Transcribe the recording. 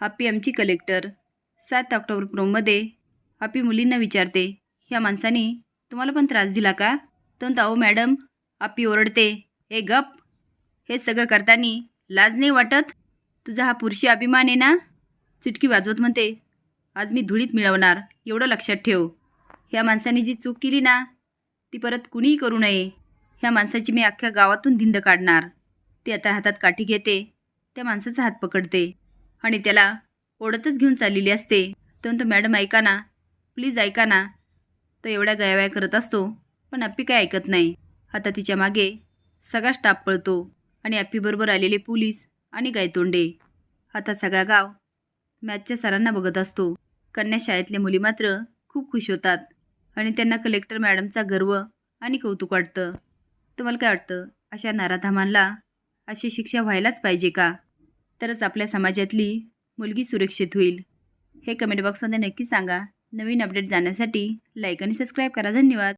Happy आमची collector सात October प्रोममध्ये happy मुलींना विचारते ह्या माणसाने तुम्हाला पण त्रास दिला का? तर अहो मॅडम आपी ओरडते हे गप हे सगळं करताना लाज नाही वाटत? तुझा हा पुरुषी अभिमान आहे ना? चिटकी वाजवत म्हणते आज मी धुळीत मिळवणार एवढं लक्षात ठेव. ह्या माणसाने जी चूक केली ना ती परत कुणीही करू नये. ह्या माणसाची मी अख्ख्या गावातून धिंड काढणार. ती आता हातात काठी घेते त्या माणसाचा हात पकडते. आणि त्याला ओढतच घेऊन चाललेली असते. तर तो मॅडम ऐका ना. प्लीज ऐका ना. तो एवढ्या गयावया करत असतो पण अप्पी काय ऐकत नाही. आता तिच्यामागे सगळा स्टाफ पळतो आणि अप्पीबरोबर आलेले पोलीस आणि गायतोंडे. आता सगळा गाव मॅचच्या सरांना बघत असतो. कन्या शाळेतल्या मुली मात्र खूप खुश होतात आणि त्यांना कलेक्टर मॅडमचा गर्व आणि कौतुक वाटतं. तुम्हाला काय वाटतं? अशा नाराधामांना अशी शिक्षा व्हायलाच पाहिजे का? तरच आपल्या समाजातली मुलगी सुरक्षित होईल. हे कमेंट बॉक्समध्ये नक्की सांगा. नवीन अपडेट जाण्यासाठी लाईक आणि सबस्क्राईब करा. धन्यवाद.